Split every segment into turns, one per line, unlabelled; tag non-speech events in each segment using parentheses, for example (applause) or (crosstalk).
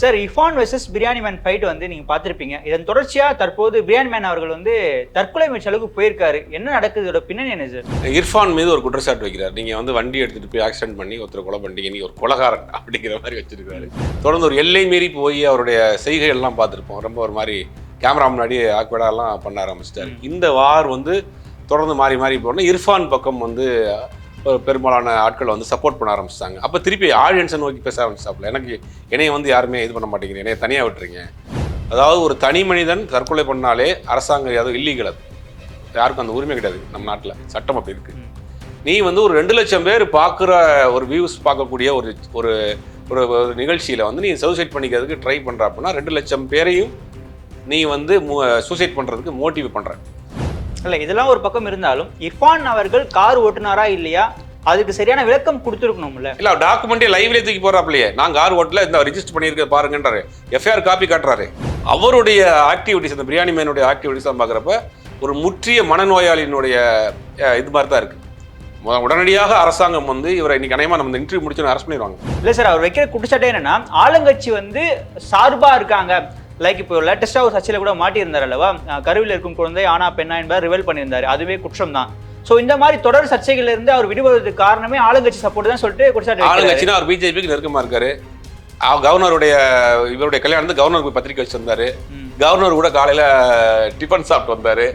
Sir Irfan versus Biryani Man fight வந்து நீங்க பார்த்திருப்பீங்க. இதன் தொடர்ச்சியா தற்போது பிரியாணி மேன் அவர்கள் வந்து தற்கொலை முயற்சி அளவுக்கு போயிருக்காரு. என்ன நடக்குது? இதோட பின்னணி என்ன சார்
இர்ஃபான் மீது ஒரு குற்றச்சாட்டு வைக்கிறார். நீங்கள் வந்து வண்டி எடுத்துகிட்டு போய் ஆக்சிடென்ட் பண்ணி ஒருத்தர் கொலை பண்ணிட்டீங்க. நீ ஒரு கொலகாரன் அப்படிங்கிற மாதிரி வச்சிருக்காரு. தொடர்ந்து ஒரு எல்லை மீறி போய் அவருடைய செய்கைகள்லாம் பார்த்துருப்போம். ரொம்ப ஒரு மாதிரி கேமரா முன்னாடி ஆக்வர்டாலாம் பண்ண ஆரம்பிச்சிட்டாரு. இந்த வார் வந்து தொடர்ந்து மாறி மாறி போனால் இர்ஃபான் பக்கம் வந்து பெரும்பாலான ஆட்கள் வந்து சப்போர்ட் பண்ண ஆரம்பிச்சிட்டாங்க. அப்போ திருப்பி ஆடியன்ஸை நோக்கி பேச ஆரம்பிச்சாப்புல. எனக்கு என்னைய வந்து யாருமே இது பண்ண மாட்டேங்கிறீங்க. என்னைய தனியாக விட்டுறீங்க அதாவது ஒரு தனி மனிதன் தற்கொலை பண்ணாலே அரசாங்கம் ஏதோ இல்லீகல் அது. யாருக்கும் அந்த உரிமை கிடையாது நம்ம நாட்டில். சட்டம் அப்படி இருக்கு. நீ வந்து ஒரு ரெண்டு லட்சம் பேர் பார்க்குற ஒரு வியூஸ் பார்க்கக்கூடிய ஒரு ஒரு ஒரு ஒரு நிகழ்ச்சியில் வந்து நீ சூசைட் பண்ணிக்கிறதுக்கு ட்ரை பண்ணுற அப்படின்னா ரெண்டு லட்சம் பேரையும் நீ வந்து சூசைட் பண்ணுறதுக்கு மோட்டிவ் பண்ணுற
இல்ல இதெல்லாம் ஒரு பக்கம் இருந்தாலும் இர்ஃபான் அவர்கள் கார் ஓட்டுனாரா இல்லையா? அதுக்கு சரியான விளக்கம் கொடுத்துருக்கணும்ல.
இல்லை டாக்குமெண்ட்டே லைவ்லேயே தூக்கி போகிறாப்லையே நான் கார் ஓட்டில் இந்த ரிஜிஸ்டர் பண்ணியிருக்க பாருங்கன்றாரு. எஃப்ஐஆர் காப்பி காட்டுறாரு. அவருடைய ஆக்டிவிட்டிஸ் அந்த பிரியாணி மேனுடைய ஆக்டிவிட்டிஸ் பார்க்குறப்ப ஒரு முற்றிய மனநோயாளியினுடைய இது மாதிரி தான் இருக்குது மு- உடனடியாக அரசாங்கம் வந்து இவரை இன்னைக்கு அநேகமாக நம்ம இன்டர்வியூ முடிச்சு அரெஸ்ட் பண்ணிடுவாங்க.
இல்ல சார் அவர் வைக்கிற குற்றச்சாட்டே என்னன்னா ஆளுங்கட்சி வந்து சார்பா இருக்காங்க. லைக் இப்போ லேட்டஸ்டா ஒரு சர்ச்சையில கூட மாட்டியிருந்தார் அல்லவா? கருவில் இருக்கும் குழந்தை ஆனா பெண்ணா என்பதை ரிவெல் பண்ணியிருந்தாரு. அதுவே குற்றம் தான் ஸோ இந்த மாதிரி தொடர் சர்ச்சைகள்ல இருந்து அவர் விடுபடுவதற்கு காரணமே ஆளுங்கட்சி சப்போர்ட் தான் சொல்லிட்டு வைக்கிறாரு.
ஆளுங்கட்சினா அவர் பிஜேபிக்கு நெருக்கமாக இருக்காரு. கவர்னருடைய இவருடைய கல்யாணத்துக்கு கவர்னர் போய் பத்திரிக்கை வச்சிருந்தாரு. கவர்னர் கூட காலையில் டிஃபன் சாப்பிட்டு வந்தாரு.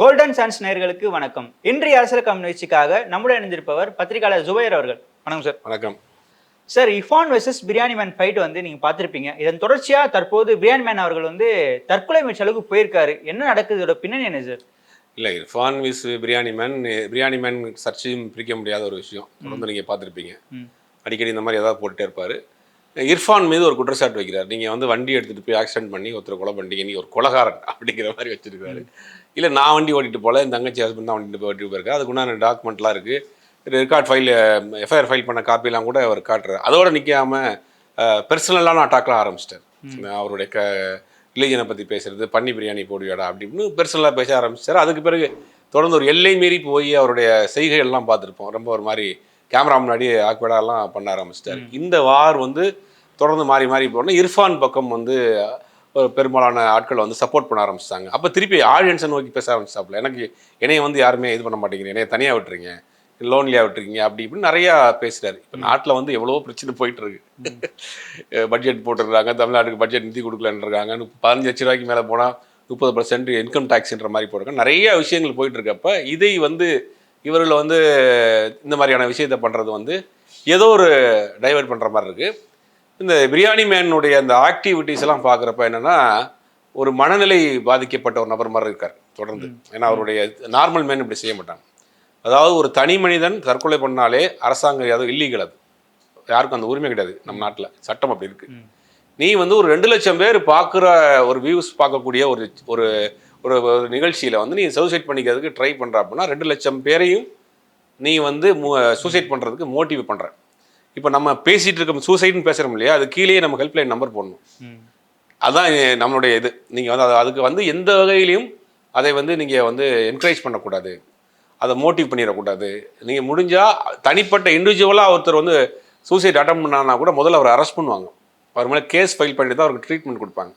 கோல்டன் சான்ஸ் நேயர்களுக்கு வணக்கம். இன்றைய அரசியல் கம்யூனிஸ்டுக்காக நம்முடன் இணைந்திருப்பவர் பத்திரிகையாளர் ஜுபைர் அவர்கள். வணக்கம் சார்.
வணக்கம்.
Sir Irfan versus Biryani Man fight வந்து நீங்க பார்த்திருப்பீங்க. இதன் தொடர்ச்சியா தற்போது பிரியாணி மேன் அவர்கள் வந்து தற்கொலை முயற்சி அளவுக்கு போயிருக்காரு. என்ன நடக்குது? இதோட பின்னணி என்ன சார்?
இல்லை Irfan versus Biryani Man Biryani Man சர்ச்சையும் பிரிக்க முடியாத ஒரு விஷயம். தொடர்ந்து நீங்கள் பார்த்துருப்பீங்க. அடிக்கடி இந்த மாதிரி ஏதாவது போட்டுட்டே இருப்பார். இர்ஃபான் மீது ஒரு குற்றச்சாட்டு வைக்கிறார். நீங்கள் வந்து வண்டி எடுத்துகிட்டு போய் ஆக்சிடென்ட் பண்ணி ஒருத்தர் கொலை பண்ணிட்டீங்க. நீ ஒரு கொலகாரன் அப்படிங்கிற மாதிரி வச்சிருக்காரு. இல்லை நான் வண்டி ஓட்டிட்டு போல என் தங்கச்சி ஹஸ்பண்ட் தான் வண்டி ஓட்டிட்டு போயிருக்காரு அதுக்குண்டான டாக்குமெண்ட்லாம் இருக்குது ரெக்கார்ட் ஃபைல் எஃப்ஐஆர் ஃபைல் பண்ண காப்பிலாம் கூட அவர் காட்டுறாரு. அதோட நிற்காம பர்சனலான அட்டாக்லாம் ஆரம்பிச்சிட்டார் அவருடைய க ரிலீஜனை பற்றி பேசுறது பன்னி பிரியாணி போடுவியாடா அப்படின்னு பெர்சனலாக பேச ஆரம்பிச்சார் அதுக்கு பிறகு தொடர்ந்து ஒரு எல்லை மீறி போய் அவருடைய செய்கைகள்லாம் பார்த்துருப்போம். ரொம்ப ஒரு மாதிரி கேமரா முன்னாடி ஆக்வர்டாலாம் பண்ண ஆரம்பிச்சிட்டார். இந்த வார் வந்து தொடர்ந்து மாறி மாறி போனால் இர்ஃபான் பக்கம் வந்து ஒரு பெரும்பாலான ஆட்கள் வந்து சப்போர்ட் பண்ண ஆரம்பிச்சிட்டாங்க. அப்போ திருப்பி ஆடியன்ஸை நோக்கி பேச ஆரம்பிச்சாப்புல எனக்கு என்னைய வந்து யாருமே இது பண்ண மாட்டேங்கிறீங்க. என்னைய தனியாக விட்டுறீங்க. லோன்லியாக விட்டுருக்கீங்க அப்படி இப்படின்னு நிறையா பேசுகிறாரு இப்போ நாட்டில் வந்து எவ்வளவோ பிரச்சனை போயிட்டு இருக்கு பட்ஜெட் போட்டுருக்காங்க தமிழ்நாட்டுக்கு பட்ஜெட் நிதி கொடுக்கலன்றாங்க பதினஞ்சு லட்ச ரூபாய்க்கு மேலே போனால் முப்பது பர்சன்ட் இன்கம் டேக்ஸ்ன்ற மாதிரி போட்டிருக்காங்க. நிறைய விஷயங்கள் போயிட்டு இருக்கப்ப இதை வந்து இவர்கள் வந்து இந்த மாதிரியான விஷயத்தை பண்ணுறது வந்து ஏதோ ஒரு டைவர்ட் பண்ணுற மாதிரி இருக்குது இந்த பிரியாணி மேனுடைய அந்த ஆக்டிவிட்டீஸ் எல்லாம் பார்க்குறப்ப என்னன்னா ஒரு மனநிலை பாதிக்கப்பட்ட ஒரு நபர் மாதிரி இருக்கார் தொடர்ந்து. ஏன்னா அவருடைய நார்மல் மேன் இப்படி செய்ய மாட்டாங்க. அதாவது ஒரு தனி மனிதன் தற்கொலை பண்ணாலே அரசாங்கம் ஏதோ இல்லீகல் அது. யாருக்கும் அந்த உரிமை கிடையாது நம்ம நாட்டில். சட்டம் அப்படி இருக்கு. நீ வந்து ஒரு ரெண்டு லட்சம் பேர் பார்க்குற ஒரு வியூஸ் பார்க்கக்கூடிய ஒரு ஒரு ஒரு நிகழ்ச்சியில் வந்து நீ சூசைட் பண்ணிக்கிறதுக்கு ட்ரை பண்ணுற அப்படின்னா ரெண்டு லட்சம் பேரையும் நீ வந்து சூசைட் பண்ணுறதுக்கு மோட்டிவ் பண்ணுற இப்போ நம்ம பேசிகிட்டு இருக்க சூசைட்னு பேசுகிறோம் இல்லையா? அது கீழேயே நம்ம ஹெல்ப்லைன் நம்பர் போடணும். அதான் எ- நம்மளுடைய இது. நீங்கள் வந்து அது- அதுக்கு வந்து எந்த வகையிலையும் அதை வந்து நீங்கள் வந்து என்கரேஜ் பண்ணக்கூடாது. அதை மோட்டிவ் பண்ணிடக்கூடாது. நீங்கள் முடிஞ்சால் தனிப்பட்ட இண்டிவிஜுவலாக ஒருத்தர் வந்து சூசைட் அட்டம் பண்ணானா கூட முதல்ல அவரை அரெஸ்ட் பண்ணுவாங்க. அவர் மேலே கேஸ் ஃபைல் பண்ணி தான் அவருக்கு ட்ரீட்மெண்ட் கொடுப்பாங்க.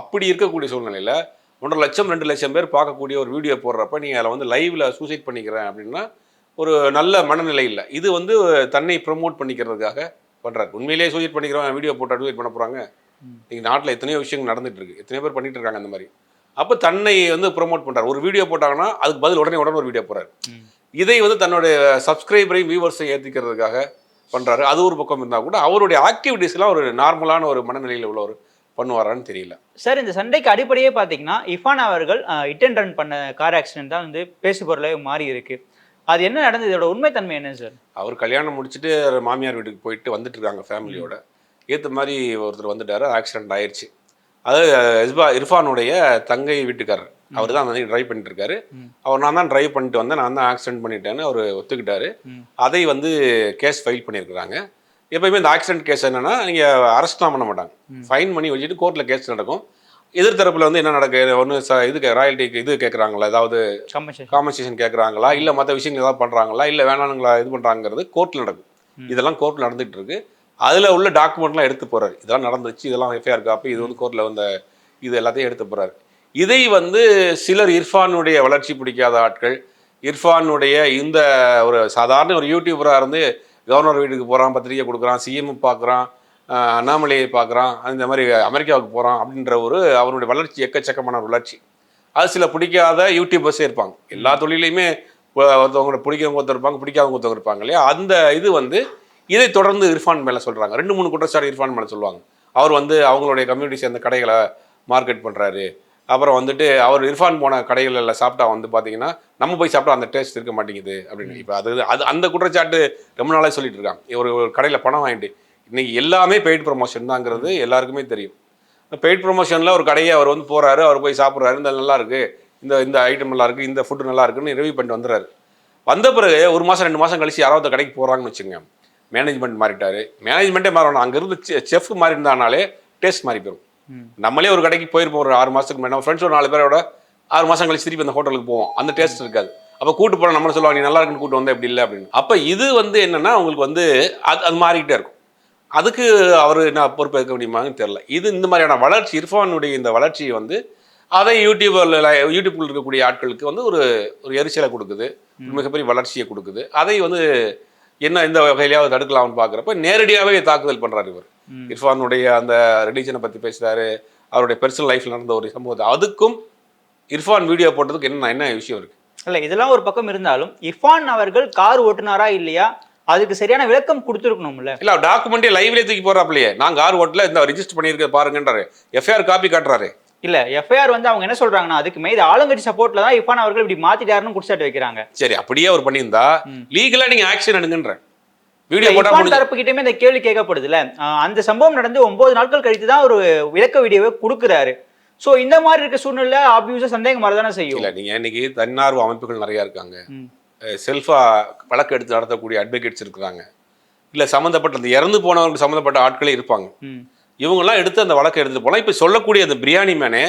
அப்படி இருக்கக்கூடிய சூழ்நிலையில் ஒன்றரை லட்சம் ரெண்டு லட்சம் பேர் பார்க்கக்கூடிய ஒரு வீடியோ போடுறப்ப நீங்கள் அதில் வந்து லைவில் சூசைட் பண்ணிக்கிறேன் அப்படின்னா ஒரு நல்ல மனநிலை இல்லை. இது வந்து தன்னை ப்ரொமோட் பண்ணிக்கிறதுக்காக பண்ணுறாரு உண்மையிலேயே சூசைட் பண்ணிக்கிறவன் வீடியோ போட்டு அட்வைட் பண்ண போகிறாங்க இன்னைக்கு நாட்டில் எத்தனையோ விஷயங்கள் நடந்துட்டு இருக்கு. எத்தனையோ பேர் பண்ணிட்டு இருக்காங்க அந்த மாதிரி. அப்போ தன்னை வந்து ப்ரோமோட் பண்றாரு. ஒரு வீடியோ போட்டாங்கன்னா அதுக்கு பதில் உடனே உடனே ஒரு வீடியோ போறாரு. இதை வந்து தன்னுடைய சப்ஸ்கிரைபரையும் வியூவர்ஸையும் ஏற்றிக்கிறதுக்காக பண்றாரு. அது ஒரு பக்கம் இருந்தால் கூட அவருடைய ஆக்டிவிட்டீஸ்லாம் ஒரு நார்மலான ஒரு மனநிலையில் உள்ளவர் பண்ணுவாரான்னு தெரியல.
சார் இந்த சண்டைக்கு அடிப்படையே பார்த்தீங்கன்னா இஃபான் அவர்கள் இட் அண்ட் ரன் பண்ண கார் ஆக்சிடென்ட் தான் வந்து பேசு பொருளாக மாறி இருக்கு. அது என்ன நடந்தது? இதோட உண்மைத்தன்மை என்ன சார்?
அவர் கல்யாணம் முடிச்சுட்டு மாமியார் வீட்டுக்கு போயிட்டு வந்துட்டு இருக்காங்க ஃபேமிலியோட ஏற்ற மாதிரி ஒருத்தர் வந்துட்டாரு ஆக்சிடென்ட் ஆயிடுச்சு அது இஸ்பா இர்ஃபானுடைய தங்கை வீட்டுக்காரர். அவர் தான் வந்து டிரைவ் பண்ணிட்டு இருக்காரு. அவர் நான் தான் டிரைவ் பண்ணிட்டு வந்தேன். நான் தான் ஆக்சிடென்ட் பண்ணிட்டேன்னு அவர் ஒத்துக்கிட்டாரு. அதை வந்து கேஸ் ஃபைல் பண்ணியிருக்கிறாங்க. எப்பயுமே இந்த ஆக்சிடென்ட் கேஸ் என்னன்னா நீங்கள் அரெஸ்ட்லாம் பண்ண மாட்டாங்க. ஃபைன் பண்ணி வச்சுட்டு கோர்ட்டில் கேஸ் நடக்கும். எதிர்த்தரப்புல வந்து என்ன நடக்கு ஒன்று இது ராயல்ட்டிக்கு இது கேட்குறாங்களா ஏதாவது
கம்பன்சேஷன்
காம்பன்சேஷன் கேட்குறாங்களா இல்லை மற்ற விஷயங்கள் ஏதாவது பண்ணுறாங்களா இல்லை வேணானுங்களா இது பண்ணுறாங்கிறது கோர்ட்டில் நடக்கும். இதெல்லாம் கோர்ட்டில் நடந்துகிட்டு இருக்கு அதில் உள்ள டாக்குமெண்ட்லாம் எடுத்து போறாரு. இதெல்லாம் நடந்துச்சு இதெல்லாம் எஃப்ஐஆர் காப்பி இது வந்து கோர்ட்டில் வந்த இது எல்லாத்தையும் எடுத்து போகிறாரு இதை வந்து சிலர் இர்ஃபானுடைய வளர்ச்சி பிடிக்காத ஆட்கள் இர்ஃபானுடைய இந்த ஒரு சாதாரண ஒரு யூடியூபராக இருந்து கவர்னர் வீட்டுக்கு போகிறான் பத்திரிகை கொடுக்குறான் சிஎம் பார்க்குறான் அண்ணாமலையை பார்க்குறான் இந்த மாதிரி அமெரிக்காவுக்கு போகிறான் அப்படின்ற ஒரு அவனுடைய வளர்ச்சி எக்கச்சக்கமான ஒரு வளர்ச்சி. அது சில பிடிக்காத யூடியூபர்ஸே இருப்பாங்க. எல்லா தொழிலையுமே ஒ- ஒருத்தவங்க பிடிக்கிறவங்க ஒருத்தர் இருப்பாங்க பிடிக்காதவங்க ஒருத்தவங்க இருப்பாங்க இல்லையா? அந்த இது வந்து இதை தொடர்ந்து இர்ஃபான் மேலே சொல்கிறாங்க ரெண்டு மூணு குற்றச்சாட்டு இர்ஃபான் மேலே சொல்லுவாங்க. அவர் வந்து அவங்களுடைய கம்யூனிட்டி சேர்ந்த கடைகளை மார்க்கெட் பண்ணுறாரு அப்புறம் வந்துட்டு அவர் இர்ஃபான் போன கடைகளில் சாப்பிட்டா வந்து பார்த்தீங்கன்னா நம்ம போய் சாப்பிட்டா அந்த டேஸ்ட் இருக்க மாட்டேங்குது அப்படின்னு. இப்போ அது அது அந்த குற்றச்சாட்டு ரொம்ப நாளாக சொல்லிட்டு இருக்காங்க. ஒரு ஒரு கடையில் பணம் வாங்கிட்டு இன்னைக்கு எல்லாமே பெய்ட் ப்ரொமோஷன் தாங்கிறது எல்லாருக்குமே தெரியும். பெய்ட் ப்ரொமோஷனில் ஒரு கடையை அவர் வந்து போகிறாரு அவர் போய் சாப்பிட்றாரு. இந்த நல்லாயிருக்கு இந்த இந்த ஐட்டம் நல்லாயிருக்கு இந்த ஃபுட்டு நல்லா இருக்குன்னு ரிவ்யூ பண்ணிட்டு வந்துடுறாரு. வந்த பிறகு ஒரு மாதம் ரெண்டு மாதம் கழிச்சு யாராவது கடைக்கு போகிறாங்கன்னு வச்சுங்க மேனேஜ்மெண்ட் மாறிட்டாரு. மேனேஜ்மெண்ட்டே மாறணும். அங்கேருந்து செஃப் மாறி இருந்தானாலே டேஸ்ட் மாறி போயிடும். நம்மளே ஒரு கடைக்கு போயிருப்போம். ஒரு ஆறு மாதத்துக்கு முன்னாடி. நம்ம ஃப்ரெண்ட்ஸ் ஒரு நாலு பேரோட ஆறு மாதம் கழிச்சு திருப்பி அந்த ஹோட்டலுக்கு போவோம். அந்த டேஸ்ட் இருக்காது. அப்போ கூட்டு போனால் நம்மள சொல்லுவாங்க நீ நல்லா இருக்குன்னு கூட்டு வந்தா இப்படி இல்லை அப்படின்னு. அப்போ இது வந்து என்னன்னா உங்களுக்கு வந்து அது அது மாறிக்கிட்டே இருக்கும். அதுக்கு அவர் என்ன பொறுப்பு எடுக்க முடியுமான்னு தெரியல. இது இந்த மாதிரியான வளர்ச்சி இர்ஃபானுடைய இந்த வளர்ச்சி வந்து அதை யூடியூபில் யூடியூப்பில் இருக்கக்கூடிய ஆட்களுக்கு வந்து ஒரு ஒரு எரிச்சலை கொடுக்குது. மிகப்பெரிய வளர்ச்சியை கொடுக்குது. அதை வந்து என்ன இந்த வகையிலாவது தடுக்கலாம்னு பார்க்குறப்ப நேரடியாகவே தாக்குதல் பண்ணுறாரு இவர். இர்ஃபானுடைய அந்த ரிலீஜனை பற்றி பேசுகிறாரு அவருடைய பர்சனல் லைஃப்பில் நடந்த ஒரு சம்பவத்தை. அதுக்கும் இர்ஃபான் வீடியோ போட்டதுக்கு என்ன என்ன விஷயம் இருக்குது
இல்ல இதெல்லாம் ஒரு பக்கம் இருந்தாலும் இர்ஃபான் அவர்கள் கார் ஓட்டுனாரா இல்லையா? அதுக்கு சரியான விளக்கம் கொடுத்துருக்கணும்ல.
இல்லை டாக்குமெண்ட்டே லைவ்லேயே தூக்கி போடுறாப்லையே நான் கார் ஓட்டல இந்த ரிஜிஸ்டர் பண்ணியிருக்க பாருங்கன்றாரு. எஃப்ஐஆர் காப்பி காட்டுறாரு.
இல்ல எஃப்ஐஆர் வந்து அவங்க என்ன சொல்றாங்கன்னா அதுக்கு மேல இது ஆளுங்கட்சி சப்போர்ட்ல தான் இர்ஃபான் அவர்கள் இப்படி மாத்திட்டாருன்னு குடிச்சாட்டு வைக்கிறாங்க.
சரி அப்படியே அவர் பண்ணியிருந்தா. லீகலா நீங்க ஆக்ஷன் எடுங்கன்ற வீடியோ
தரப்பு கிட்டயுமே இந்த கேள்வி கேட்கப்படுதுல அந்த சம்பவம் நடந்து ஒன்பது நாட்கள் கழித்து தான் ஒரு விளக்க வீடியோவை கொடுக்குறாரு. சோ இந்த மாதிரி இருக்க சூழ்நிலை ஆப்வியஸா சந்தேகம் வரதானே செய்யும்.
இல்ல நீங்க இன்னைக்கு தன்னார்வ அமைப்புகள் நிறைய இருக்காங்க.
ம்.
செல்ஃபா வழக்கு எடுத்து நடத்தக்கூடிய அட்வொகேட்ஸ் இருக்கிறாங்க. இல்ல சம்மந்தப்பட்ட அந்த இறந்து போனவங்களுக்கு சம்மந்தப்பட்ட ஆட்களே இருப்பாங்க. இவங்கெல்லாம் எடுத்து அந்த வழக்கை எடுத்துட்டு போகலாம் இப்போ சொல்லக்கூடிய அந்த பிரியாணி மேனே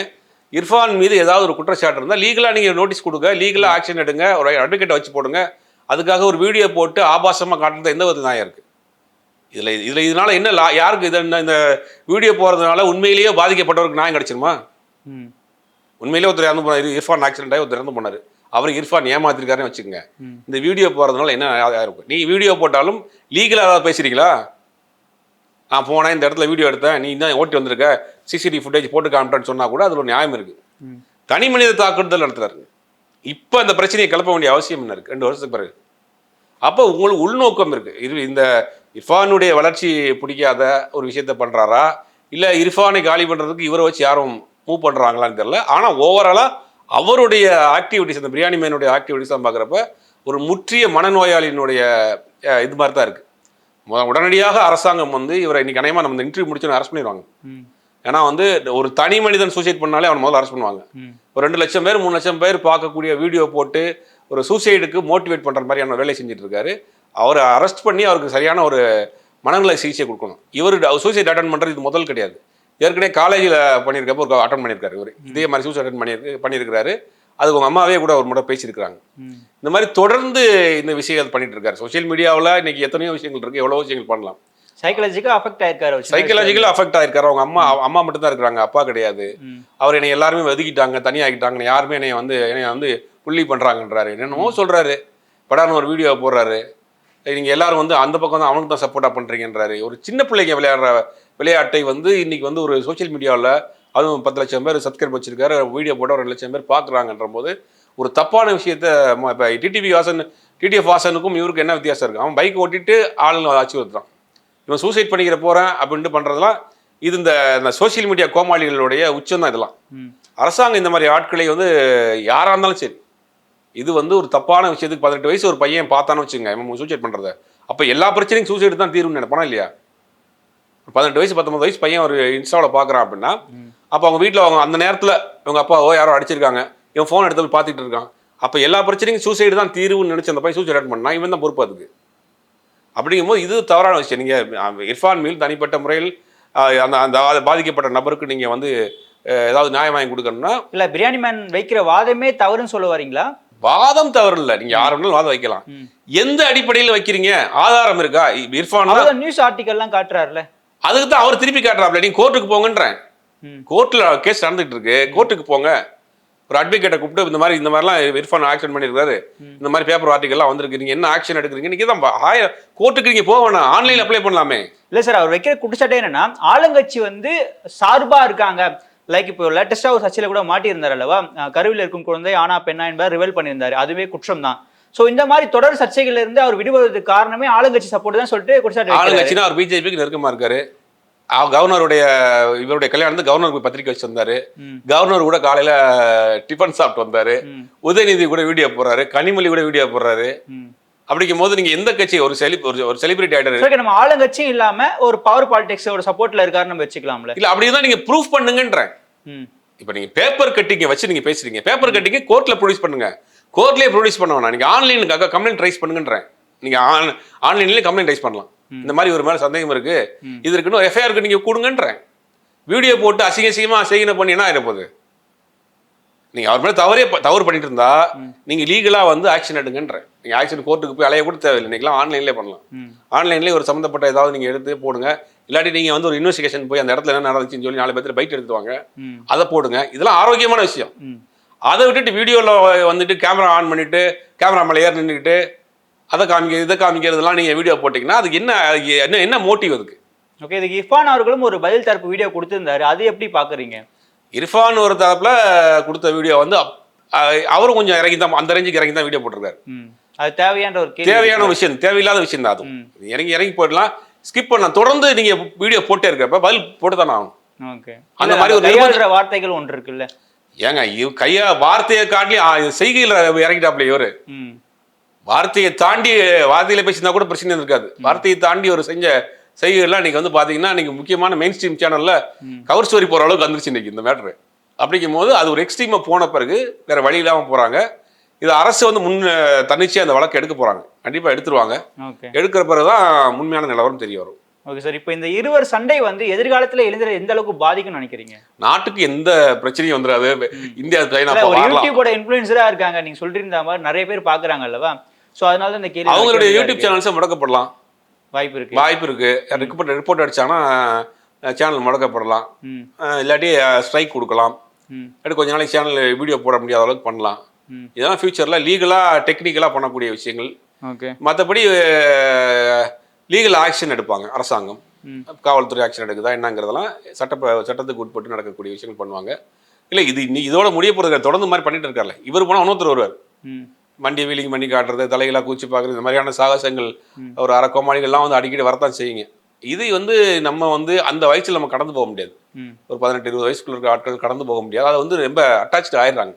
இர்ஃபான் மீது ஏதாவது ஒரு குற்றச்சாட்டு இருந்தால் லீகலாக நீங்கள் நோட்டீஸ் கொடுங்க லீகலாக ஆக்ஷன் எடுங்க ஒரு அட்வொகேட்டை வச்சு போடுங்க. அதுக்காக ஒரு வீடியோ போட்டு ஆபாசமாக காட்டுறது எந்த வித நியாயம் இருக்குது இதில் இதில் இதனால என்ன லா யாருக்கு இது என்ன இந்த வீடியோ போகிறதுனால உண்மையிலேயே பாதிக்கப்பட்டவருக்கு நியாயம் கிடைச்சிருமா?
ம்.
உண்மையிலேயே ஒருத்தர் இறந்து போனார் இர்ஃபான் ஆக்சிடென்ட் ஆகி ஒருத்தர் இறந்து போனார். அவர் இர்ஃபான் ஏமாத்திருக்காருன்னு வச்சுக்கோங்க. இந்த வீடியோ போகிறதுனால என்ன இருக்கும்? நீ வீடியோ போட்டாலும் லீகலாக ஏதாவது பேசுறீங்களா? நான் போனேன் இந்த இடத்துல வீடியோ எடுத்தேன் நீ தான் ஓட்டி வந்திருக்க சிசிடிவி ஃபுட்டேஜ் போட்டு காமிட்டேன்னு சொன்னா கூட அதுல ஒரு நியாயம் இருக்கு.
ம்.
தனி மனித தாக்குதல் நடத்துறாரு இப்போ அந்த பிரச்சனையை கிளப்ப வேண்டிய அவசியம் என்ன இருக்கு? ரெண்டு வருஷத்துக்கு பிறகு. அப்போ உங்களுக்கு உள்நோக்கம் இருக்கு. இரு இந்த இர்ஃபானுடைய வளர்ச்சி பிடிக்காத ஒரு விஷயத்த பண்றாரா? இல்ல இர்ஃபானை காலி பண்றதுக்கு இவரை வச்சு யாரும் மூவ் பண்றாங்களான்னு தெரியல. ஆனா ஓவராலா அவருடைய ஆக்டிவிட்டிஸ் அந்த பிரியாணி மேனுடைய ஆக்டிவிட்டிஸ் பார்க்குறப்ப ஒரு முற்றிய மனநோயாளியினுடைய இது மாதிரி தான் இருக்கு. மொ- உடனடியாக அரசாங்கம் வந்து இவரை இன்னைக்கு அநேகமாக நம்ம இந்த இன்டர்வியூ முடிச்சோன்னு அரெஸ்ட் பண்ணிடுவாங்க. ஏன்னா வந்து ஒரு தனி மனிதன் சூசைட் பண்ணாலே அவன் முதல்ல அரெஸ்ட் பண்ணுவாங்க. ஒரு ரெண்டு லட்சம் பேர் மூணு லட்சம் பேர் பார்க்கக்கூடிய வீடியோ போட்டு ஒரு சூசைடுக்கு மோட்டிவேட் பண்ற மாதிரியான வேலை செஞ்சுட்டு இருக்காரு. அவரை அரெஸ்ட் பண்ணி அவருக்கு சரியான ஒரு மனநல சிகிச்சை கொடுக்கணும். இவர் சூசைட் அட்டன் பண்றது இது முதல் கிடையாது. ஏற்கனவே காலேஜில் பண்ணியிருக்கப்போ ஒரு அட்டன் பண்ணியிருக்காரு இவர். இதே மாதிரி சூசைட் அட்டன் பண்ணியிருக்கு பண்ணியிருக்காரு அதுக்கு உங்க அம்மாவே கூட ஒரு முறை பேசியிருக்கிறாங்க. இந்த மாதிரி தொடர்ந்து இந்த விஷயம் பண்ணிட்டு இருக்காரு. சோஷியல் மீடியாவில் இன்னைக்கு எத்தனையோ விஷயங்கள் இருக்கு. எவ்வளவோ விஷயங்கள் பண்ணலாம்.
சைக்காலஜிக்கா அஃபெக்ட் ஆயிருக்காரு அவர் சின்ன
சைக்கலாஜிக்கலா அஃபெக்ட் ஆயிருக்காரு. அவங்க அம்மா அம்மா மட்டும் தான் இருக்கிறாங்க. அப்பா கிடையாது. அவர் என்னை எல்லாருமே ஒதுக்கிட்டாங்க தனியாகிட்டாங்க யாருமே என்னை வந்து என்னை வந்து புள்ளி பண்றாங்கன்றாரு. என்னென்னமோ சொல்றாரு. படான்னு ஒரு வீடியோ போடுறாரு. நீங்க எல்லாரும் வந்து அந்த பக்கம் தான் அவனுக்கு தான் சப்போர்ட்டா பண்றீங்கன்றாரு. ஒரு சின்ன பிள்ளைங்க விளையாடுற விளையாட்டை வந்து இன்னைக்கு வந்து ஒரு சோஷியல் மீடியாவில் அதுவும் பத்து லட்சம் பேர் சப்ஸ்கிரைப் வச்சிருக்காரு வீடியோ போட ஒரு ரெண்டு லட்சம் பேர் பார்க்குறாங்கன்ற போது ஒரு தப்பான விஷயத்த இப்ப டிடிவி வாசன் டிடிஎஃப் வாசனுக்கும் இவருக்கு என்ன வித்தியாசம் இருக்கு? அவன் பைக் ஓட்டிட்டு ஆளுங்க ஆட்சி வருத்தான். இவன் சூசைட் பண்ணிக்கிற போறேன் அப்படின்ட்டு பண்றதெல்லாம் இது இந்த சோஷியல் மீடியா கோமாளிகளுடைய உச்சம் தான் இதெல்லாம். அரசாங்கம் இந்த மாதிரி ஆட்களை வந்து யாரா இருந்தாலும் சரி இது வந்து ஒரு தப்பான விஷயத்துக்கு பதினெட்டு வயசு ஒரு பையன் பார்த்தான்னு வச்சுங்க இவன் சூசைட் பண்றத. அப்ப எல்லா பிரச்சனையும் சூசைடு தான் தீர்வுன்னு நினைப்பானா இல்லையா? பதினெட்டு வயசு பத்தொன்பது வயசு பையன் ஒரு இன்ஸ்டாவில் பார்க்குறான் அப்படின்னா அப்போ அவங்க வீட்டில் அவங்க அந்த நேரத்தில் இவங்க அப்பாவோ யாரோ அடிச்சிருக்காங்க. இவன் ஃபோன் எடுத்து பார்த்துட்டு இருக்கான். அப்போ எல்லா பிரச்சனையும் சூசைடு தான் தீர்வுன்னு நினைச்சு அந்த பையன் சூசைட் பண்ணா இவன் தான் பொறுப்பு அதுக்கு. அப்படிங்கும்போது இது தவறான விஷயம். நீங்கள் இர்ஃபான் மீல் தனிப்பட்ட முறையில் அந்த அந்த பாதிக்கப்பட்ட நபருக்கு நீங்கள் வந்து ஏதாவது நியாயம் வாங்கி கொடுக்கணும்னா
இல்ல பிரியாணி மேன் வைக்கிற வாதமே தவறுன்னு சொல்ல வரீங்களா?
வாதம் தவறு இல்லை. நீங்க யார் வேணாலும் வாதம் வைக்கலாம். எந்த அடிப்படையில் வைக்கிறீங்க? ஆதாரம் இருக்கா? இர்ஃபான்
நியூஸ் ஆர்டிகல்லாம் காட்டுறாருல
அதுக்கு தான் அவர் திருப்பி காட்டுறாப்ல. நீங்க கோர்ட்டுக்கு போங்கன்றேன். கோர்ட்ல கேஸ் நடந்துட்டு இருக்கு கோர்ட்டுக்கு போங்க. ஒரு அட்வொகேட்டை கூப்பிட்டு இந்த மாதிரி இந்த மாதிரிலாம் இர்ஃபான் ஆக்ஷன் பண்ணியிருக்காரு. இந்த மாதிரி பேப்பர் ஆர்டிகல்லாம் வந்திருக்கு. நீங்க என்ன ஆக்ஷன் எடுக்கிறீங்க? நீங்க தான் ஆயிரம் கோர்ட்டுக்கு நீங்க போக வேணாம். ஆன்லைன்ல அப்ளை பண்ணலாமே.
இல்ல சார் அவர் வைக்கிற குற்றச்சாட்டு என்னன்னா ஆளுங்கட்சி வந்து சார்பா இருக்காங்க. லைக் இப்போ லேட்டஸ்டா ஒரு சர்ச்சையில கூட மாட்டியிருந்தார் அல்லவா? கருவில் இருக்கும் குழந்தை ஆனா பெண்ணா என்பதை ரிவல் பண்ணியிருந்தாரு. அதுவே குற்றம் தான். சோ இந்த மாதிரி தொடர் சர்ச்சைகள்ல இருந்து அவர் விடுவதற்கு காரணமே ஆளுங்கட்சி சப்போர்ட் தான் சொல்லிட்டு குற்றச்சாட்டு.
ஆளுங்கட்சினா அவர் பிஜேபிக்கு நெருக்கமா இருக்காரு. கவர்னருடைய இவருடைய கல்யாணத்துக்கு கவர்னர் போய் பத்திரிக்கை வச்சிருந்தாரு. கவர்னர் கூட காலையில டிஃபன் சாப்பிட்டு வந்தாரு. உதயநிதி கூட வீடியோ போடுறாரு. கனிமொழி கூட வீடியோ போடுறாரு. அப்படிங்கும் போது நீங்க எந்த கட்சி ஒரு செலி ஒரு- ஒரு செலிபிரிட்டி ஆயிட்டாரு?
சரி, நம்ம ஆளுங்கட்சியும் இல்லாம ஒரு பவர் பாலிடிக்ஸோட சப்போர்ட்ல இருக்காரு நம்ம வச்சுக்கலாம்ல.
இல்ல அப்படிதான் நீங்க ப்ரூஃப் பண்ணுங்கன்றேன். இப்போ நீங்க பேப்பர் கட்டிங்க வச்சு நீங்க பேசுறீங்க. பேப்பர் கட்டிங்க கோர்ட்ல ப்ரொடியூஸ் பண்ணுங்க. கோர்ட்லயே ப்ரொடியூஸ் பண்ண வேணாம். நீங்க ஆன்லைனுக்காக கம்ப்ளைண்ட் ரைஸ் பண்ணுங்கன்றேன். நீங்க ஆன் ஆன்லைன்லயே கம்ப்ளைண்ட் ரைஸ் பண்ணலாம் இந்த மாதிரி ஒரு மேல சந்தேகம் இருக்கு. இது இருக்குன்னு எஃப்ஐஆருக்கு நீங்க கொடுங்கன்றேன். வீடியோ போட்டு அசிங்க அசிங்கமா செய்கின பண்ணி என்ன ஆயிட போகுது? நீங்க அவர் மேல தவறே தவறு பண்ணிட்டு இருந்தா நீங்க லீகலா வந்து ஆக்ஷன் எடுங்கன்றேன். நீங்க ஆக்ஷன் கோர்ட்டுக்கு போய் அலைய கூட தேவையில்லை. நீங்களாம் ஆன்லைன்லேயே பண்ணலாம். ஆன்லைன்லேயே ஒரு சம்மந்தப்பட்ட ஏதாவது நீங்க எடுத்து போடுங்க. இல்லாட்டி நீங்க வந்து ஒரு இன்வெஸ்டிகேஷன் போய் அந்த இடத்துல என்ன நடந்துச்சுன்னு சொல்லி நாலு பேர் பைட் எடுத்து வாங்க
ம்.
அதை போடுங்க. இதெல்லாம் ஆரோக்கியமான விஷயம். அதை விட்டுட்டு வீடியோவில் வந்துட்டு கேமரா ஆன் பண்ணிட்டு கேமரா மேலே ஏறி நின்றுக்கிட்டு அதை காமிக்க இதை காமிக்கிறதுலாம் நீங்கள் வீடியோ போட்டிங்கன்னா அதுக்கு என்ன அது என்ன என்ன மோட்டிவ் அதுக்கு?
ஓகே இதுக்கு இர்ஃபான் அவர்களும் ஒரு பதில் தரப்பு வீடியோ கொடுத்திருந்தாரு. அது எப்படி பாக்குறீங்க
இர்ஃபான் ஒரு தரப்புல கொடுத்த வீடியோ வந்து அவரும் கொஞ்சம் இறங்கி தான் அந்த ரேஞ்சுக்கு இறங்கி தான் வீடியோ போட்டிருக்காரு.
அது தேவையான ஒரு
தேவையான விஷயம் தேவையில்லாத விஷயம் தான் அதுவும்
ம்.
இறங்கி இறங்கி போயிடலாம் ஸ்கிப் பண்ணலாம். தொடர்ந்து நீங்க வீடியோ போட்டே இருக்கப்ப பதில் போட்டு தானே ஆகணும். அந்த மாதிரி ஒரு நிர்பந்தம்
கையாளுற வார்த்தைகள் ஒன்று இருக்குல்ல?
ஏங்க இவ் கையா வார்த்தையை காட்டி செய்கையில இறங்கிட்டாப்ல இவரு. வார்த்தையை தாண்டி வார்த்தையில பேசியிருந்தா கூட பிரச்சனை இருக்காது வார்த்தையை தாண்டி ஒரு செஞ்ச செய்கைகள்லாம் இன்னைக்கு வந்து பாத்தீங்கன்னா இன்னைக்கு முக்கியமான மெயின் ஸ்ட்ரீம் சேனல்ல கவர் ஸ்டோரி போற அளவுக்கு வந்துருச்சு இன்னைக்கு இந்த மேட்ரு அப்படிங்கும் போது அது ஒரு எக்ஸ்ட்ரீமா போன பிறகு வேற வழி இல்லாம போறாங்க. இது அரசு வந்து முன் தன்னிச்சையா அந்த வழக்கு எடுக்க போறாங்க. கண்டிப்பா எடுத்துருவாங்க. எடுக்கிற பிறகுதான் உண்மையான நிலவரம் தெரிய வரும்.
ஓகே சார் இப்போ இந்த இருவர் சண்டை வந்து எதிர்காலத்துல இளைஞரை எந்த அளவுக்கு பாதிக்கும்னு நினைக்கிறீங்க?
நாட்டுக்கு எந்த பிரச்சனையும் வந்துடாது இந்தியா சைனா
யூடியூபோட இன்ஃபுளுசரா இருக்காங்க. நீங்க சொல்லிருந்த மாதிரி நிறைய பேர் பாக்குறாங்க அல்லவா? சோ அதனால தான் இந்த கேள்வி
அவங்களுடைய யூடியூப்
வேண்டியதா
சேனல்ஸை முடக்கப்படலாம்.
வாய்ப்பு இருக்கு.
வாய்ப்பு இருக்கு. ரிப்போர்ட் ரிப்போர்ட் அடிச்சாங்கன்னா சேனல் முடக்கப்படலாம். இல்லாட்டி ஸ்ட்ரைக் கொடுக்கலாம். இல்லாட்டி கொஞ்ச நாளைக்கு சேனல் வீடியோ போட முடியாத அளவுக்கு பண்ணலாம். இதெல்லாம் ஃபியூச்சரில் லீகலாக டெக்னிக்கலாக பண்ணக்கூடிய விஷயங்கள். மற்றபடி லீகல் ஆக்ஷன் எடுப்பாங்க அரசாங்கம். காவல்துறை ஆக்ஷன் எடுக்குதா என்னங்கிறதெல்லாம் சட்ட சட்டத்துக்கு உட்பட்டு நடக்கக்கூடிய விஷயங்கள் பண்ணுவாங்க. இல்லை இது இதோட முடிய போகிறது தொடர்ந்து மாதிரி பண்ணிட்டு இருக்கார்ல. இவர் போனால் இன்னொருத்தர் வருவார்.
ம்
வண்டி வீலிங் பண்ணி காட்டுறது தலைகளாக கூச்சி பார்க்குறது இந்த மாதிரியான சாகசங்கள் ஒரு அரை கோமாளிகள்லாம் வந்து அடிக்கடி வரத்தான் செய்யுங்க. இது வந்து நம்ம வந்து அந்த வயசில் நம்ம கடந்து போக முடியாது. ஒரு பதினெட்டு இருபது வயசுக்குள்ள இருக்க ஆட்கள் கடந்து போக முடியாது. அதை வந்து ரொம்ப அட்டாச்சு ஆயிடுறாங்க.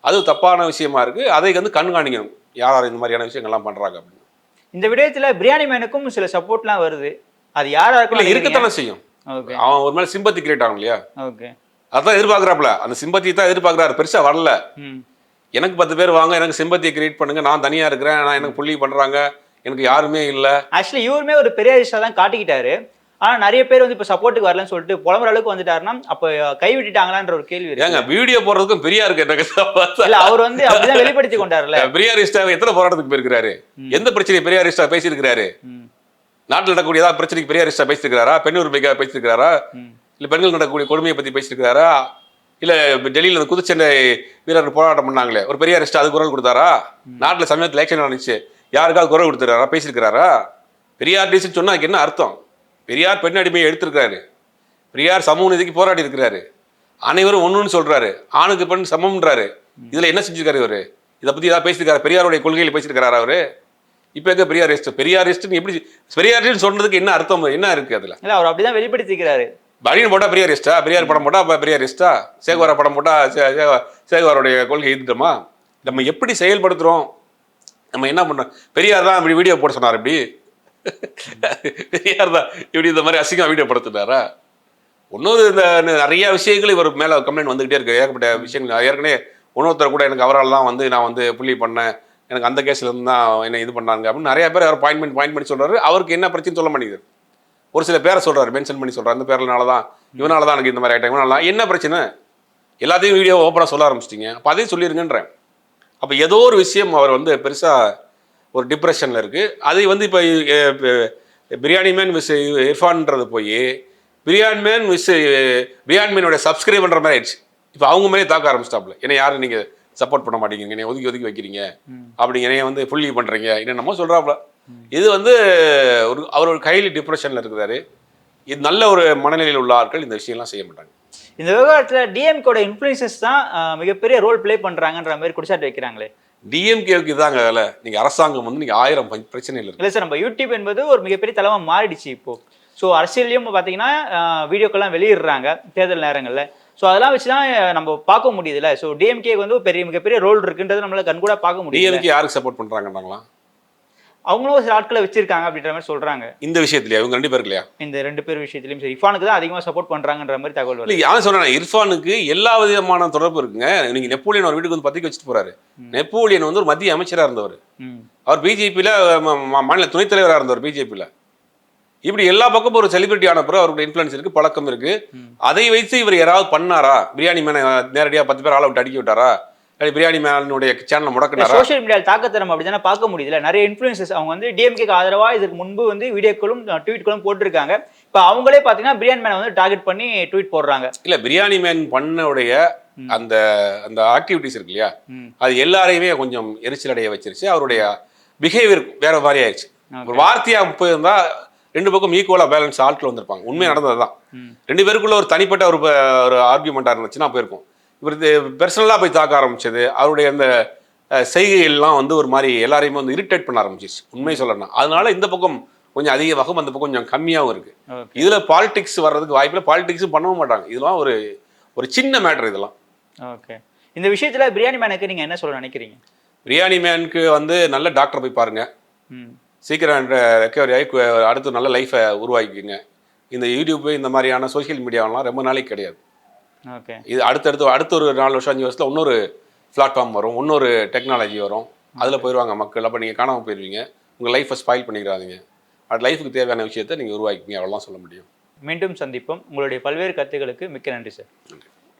அது தப்பான விஷயமா இருக்கு. அதை வந்து கண்காணிக்கணும். யார் யார் இந்த மாதிரியான விஷயங்கள்லாம் பண்றாங்க அப்படின்னு.
இந்த விடயத்துல பிரியாணி மேனுக்கும் சில சப்போர்ட்லாம் வருது. அது யாரா
இல்ல
இருக்கும்
இருக்கத்தானே செய்யும். அவன் ஒரு மேல சிம்பத்தி கிரியேட் ஆகும் இல்லையா?
ஓகே.
அதான் எதிர்பார்க்குறாப்புல. அந்த சிம்பத்தி தான் எதிர்பார்க்குறாரு. பெருசா வரல. எனக்கு பத்து பேர் வாங்க எனக்கு சிம்பத்தியை கிரியேட் பண்ணுங்க. நான் தனியா இருக்கிறேன் நான் எனக்கு புள்ளி பண்றாங்க. எனக்கு யாருமே இல்லை.
ஆக்சுவலி இவருமே ஒரு பெரிய ரிஸ்டா தான் காட்டிக்கிட்டாரு. ஆனா நிறைய பேர் வந்து இப்ப சப்போர்ட்டுக்கு வரலன்னு சொல்லிட்டு புலம்புற அளவுக்கு வந்துட்டாருன்னா அப்ப கை விட்டுட்டாங்களான்ற ஒரு கேள்வி
ஏங்க வீடியோ போடுறதுக்கும் பெரியா இருக்கு எனக்கு
இல்ல அவர் வந்து அப்படிதான் வெளிப்படுத்தி கொண்டாருல (laughs)
பெரியாரிஸ்டா எத்தனை போராட்டத்துக்கு போயிருக்கிறாரு? எந்த பிரச்சனை பெரியாரிஸ்டா பேசியிருக்கிறாரு?
ம்.
நாட்டில் நடக்கக்கூடிய ஏதாவது பிரச்சனைக்கு பெரியாரிஸ்டா பேசியிருக்கிறாரா? பெண் உரிமைக்காக பேசியிருக்கிறாரா இல்ல பெண்கள் நடக்கக்கூடிய கொடுமையை பத்தி பேசியிருக்கிறாரா? இல்ல டெல்லியில அந்த குதிச்சண்டை வீரர் போராட்டம் பண்ணாங்களே. ஒரு பெரியாரிஸ்டா அது குரல் கொடுத்தாரா? நாட்டுல சமயத்துல எலெக்ஷன் நடந்துச்சு. யாருக்காவது குரல் கொடுத்துறாரா பேசியிருக்கிறாரா? பெரியார் டீசன் சொன்னா அதுக்கு என்ன அர்த்தம்? பெரியார் பெண் அடிமையை எடுத்திருக்கிறாரு. பெரியார் சமூக நீதிக்கு போராடி இருக்கிறாரு. அனைவரும் ஒண்ணுன்னு சொல்றாரு. ஆணுக்கு பெண் சமம்ன்றாரு. இதுல என்ன செஞ்சிருக்காரு இவரு? இதை பத்தி ஏதாவது பேசியிருக்காரு? பெரியாருடைய கொள்கையில பேசியிருக்காரா அவரு? இப்ப எங்க பெரியாரிஸ்ட் பெரியாரிஸ்ட்னு எப்படி பெரியாரிஸ்ட் சொன்னதுக்கு என்ன அர்த்தம்? என்ன இருக்கு அதுல?
இல்ல அவர் அப்படிதான் வெளிப்படுத்திக்கிறாரு.
பனியன் பெரியார் பெரியாரிஸ்டா பெரியார் படம் போட்டால் அப்போ பெரியார் பெரியாரிஸ்டா சேகுவாரா படம் போட்டால் சே- சேகுவாருடைய கொள்கை எதிர்த்தோமா நம்ம எப்படி செயல்படுத்துகிறோம் நம்ம என்ன பண்றோம்? பெரியார் தான் இப்படி வீடியோ போட சொன்னார் இப்படி. (laughs) பெரியார் தான் இப்படி இந்த மாதிரி அசிங்கம் வீடியோ படுத்துட்டாரா இன்னொரு இந்த நிறைய விஷயங்கள் இவர் மேலே கம்ப்ளைண்ட் வந்துகிட்டே இருக்கு. ஏகப்பட்ட விஷயங்கள். ஏற்கனவே இன்னொருத்தர் கூட எனக்கு அவரால் தான் வந்து நான் வந்து புள்ளி பண்ணேன். எனக்கு அந்த கேஸ்லேருந்து தான் என்ன இது பண்ணாங்க அப்படின்னு நிறைய பேர் அவர் பாயிண்ட் பண்ணி பாயிண்ட் பண்ணி சொல்கிறாரு அவருக்கு என்ன பிரச்சனை சொல்ல மாட்டேங்குது. ஒரு சில பேரை சொல்றாரு மென்ஷன் பண்ணி சொல்றாரு. அந்த பேர்லனால தான் இவனால தான் எனக்கு இந்த மாதிரி ஆயிட்டாங்க இவனால. என்ன பிரச்சனை? எல்லாத்தையும் வீடியோ ஓப்பனாக சொல்ல ஆரம்பிச்சிட்டீங்க. அப்போ அதையும் சொல்லிருங்கன்றேன். அப்போ ஏதோ ஒரு விஷயம் அவர் வந்து பெருசாக ஒரு டிப்ரெஷனில் இருக்குது அதை வந்து இப்போ பிரியாணி மேன் மிஸ் இர்ஃபான்ன்றது போய் பிரியாணி மேன் மிஸ் பிரியாணி மேனோட சப்ஸ்கிரைபர்ன்ற மாதிரி ஆயிடுச்சு. இப்போ அவங்க மேலே தாக்க ஆரம்பிச்சிட்டாப்ல ஏன்னா யாரும் நீங்கள் சப்போர்ட் பண்ண மாட்டேங்கிறீங்க என்னை ஒதுக்கி ஒதுக்கி வைக்கிறீங்க? அப்படி என்னைய வந்து புள்ளி பண்ணுறீங்க என்னென்னமோ சொல்கிறாப்புல இது வந்து ஒரு அவர் ஒரு கையில் டிப்ரெஷனில் இருக்கிறாரு. இது நல்ல ஒரு மனநிலையில் உள்ள ஆட்கள் இந்த விஷயம்லாம் செய்ய மாட்டாங்க.
இந்த விவகாரத்துல டிஎம்கோட இன்ஃபுளுசஸ் தான் மிகப்பெரிய ரோல் ப்ளே பண்றாங்கன்ற மாதிரி குடிச்சாட்டு வைக்கிறாங்களே.
டிஎம்கேவுக்கு இதாங்க வேலை. நீங்கள் அரசாங்கம் வந்து நீங்கள் ஆயிரம் பிரச்சனைகள் இருக்கு.
இல்லை சார் நம்ம யூடியூப் என்பது ஒரு மிகப்பெரிய தளமா மாறிடுச்சு இப்போ. ஸோ அரசியல்லையும் பார்த்தீங்கன்னா வீடியோக்கெல்லாம் வெளியிடுறாங்க தேர்தல் நேரங்களில். ஸோ அதெல்லாம் வச்சு தான் நம்ம பார்க்க முடியுதுல்ல. ஸோ டிஎம்கே வந்து பெரிய மிகப்பெரிய ரோல் இருக்குன்றது நம்மளால கண்கூட பார்க்க முடியுது
டிஎம்கே யாருக்கு சப்போர்ட் பண்ணுறாங்கன்றாங்களா
அவங்களும் சில ஆட்களை வச்சிருக்காங்க அப்படின்ற மாதிரி சொல்றாங்க.
இந்த விஷயத்துலயா? இவங்க ரெண்டு பேருக்கு இல்லையா
இந்த ரெண்டு பேர் விஷயத்திலையும் சரி. இஃபானுக்கு தான் அதிகமாக சப்போர்ட் பண்றாங்கன்ற மாதிரி தகவல்
இல்லை யாரும் சொல்றேன் இர்ஃபானுக்கு எல்லா விதமான தொடர்பு இருக்குங்க. நீங்க நெப்போலியன் ஒரு வீட்டுக்கு வந்து பத்திரிக்கை வச்சுட்டு போறாரு. நெப்போலியன் வந்து ஒரு மத்திய அமைச்சரா இருந்தவர். அவர் பிஜேபியில் மாநில துணைத் தலைவராக இருந்தவர் பிஜேபியில். இப்படி எல்லா பக்கமும் ஒரு செலிபிரிட்டி ஆன பிறகு அவருடைய இன்ஃப்ளூயன்ஸ் இருக்கு பழக்கம் இருக்கு. அதை வைத்து இவர் யாராவது பண்ணாரா? பிரியாணி மேனை நேரடியாக பத்து பேர் ஆளை விட்டு அடிக்க விட்டாரா? பிரியாணி மேனுடைய சேனலை முடக்கினாரா?
சோஷியல் மீடியா தாக்கத்தை நம்ம அப்படி தானே பார்க்க முடியுதுல நிறைய இன்ஃப்ளூயன்சஸ் அவங்க வந்து டிஎம்கேக்கு ஆதரவா இதுக்கு முன்பு வந்து வீடியோக்களும் ட்வீட்களும் போட்டிருக்காங்க. இப்போ அவங்களே பார்த்தீங்கன்னா பிரியாணி மேனை வந்து டார்கெட் பண்ணி ட்வீட் போடுறாங்க.
இல்ல பிரியாணி மேன் பண்ணவுடைய அந்த அந்த ஆக்டிவிட்டிஸ் இருக்கு இல்லையா. அது எல்லாரையுமே கொஞ்சம் எரிச்சல் அடைய வச்சிருச்சு. அவருடைய பிஹேவியர் வேற மாதிரி ஆயிடுச்சு. ஒரு வார்த்தையா போயிருந்தா ரெண்டு பக்கம் ஈக்குவலா பேலன்ஸ் ஆட்கள் வந்திருப்பாங்க. உண்மையா நடந்ததுதான்.
ம்.
ரெண்டு பேருக்குள்ள ஒரு தனிப்பட்ட ஒரு ஒரு ஆர்கியூமெண்டா இருந்துச்சுன்னா போயிருக்கும். இவர் பெர்சனலா போய் தாக்க ஆரம்பிச்சது அவருடைய அந்த செய்கைகள்லாம் வந்து ஒரு மாதிரி எல்லாரையுமே வந்து இரிட்டேட் பண்ண ஆரம்பிச்சிச்சு உண்மை சொல்லணும் அதனால இந்த பக்கம் கொஞ்சம் அதிக வகம் அந்த பக்கம் கொஞ்சம் கம்மியாகவும் இருக்கு.
ஓகே
இதுல பாலிடிக்ஸ் வர்றதுக்கு வாய்ப்பில்லை பாலிடிக்ஸும் பண்ணவும் மாட்டாங்க. இதெல்லாம் ஒரு ஒரு சின்ன மேட்டர் இதெல்லாம்.
ஓகே இந்த விஷயத்துல பிரியாணி மேனுக்கு நீங்க என்ன சொல்ல நினைக்கிறீங்க?
பிரியாணி மேனுக்கு வந்து நல்ல டாக்டர் போய் பாருங்க. சீக்கிரம் ரெக்கவரி ஆகி அடுத்து நல்ல லைஃப்பை உருவாக்கிக்கங்க. இந்த யூடியூப் இந்த மாதிரியான சோஷியல் மீடியாவெல்லாம் ரொம்ப நாளைக்கு கிடையாது. இது அடுத்தடுத்து அடுத்த ஒரு நாலு வருஷம் அஞ்சு வருஷத்துல இன்னொரு பிளாட்ஃபார்ம் வரும். இன்னொரு டெக்னாலஜி வரும். அதில் போயிடுவாங்க மக்கள். அப்போ நீங்கள் காணாமல் போயிடுவீங்க உங்கள் லைஃப்பை ஸ்பாயில் பண்ணிக்கிறாதீங்க அது லைஃபுக்கு தேவையான விஷயத்தை நீங்கள் உருவாக்கிங்க அவ்வளோதான் சொல்ல முடியும்.
மீண்டும் சந்திப்போம். உங்களுடைய பல்வேறு கருத்துக்களுக்கு மிக்க நன்றி சார்
நன்றி.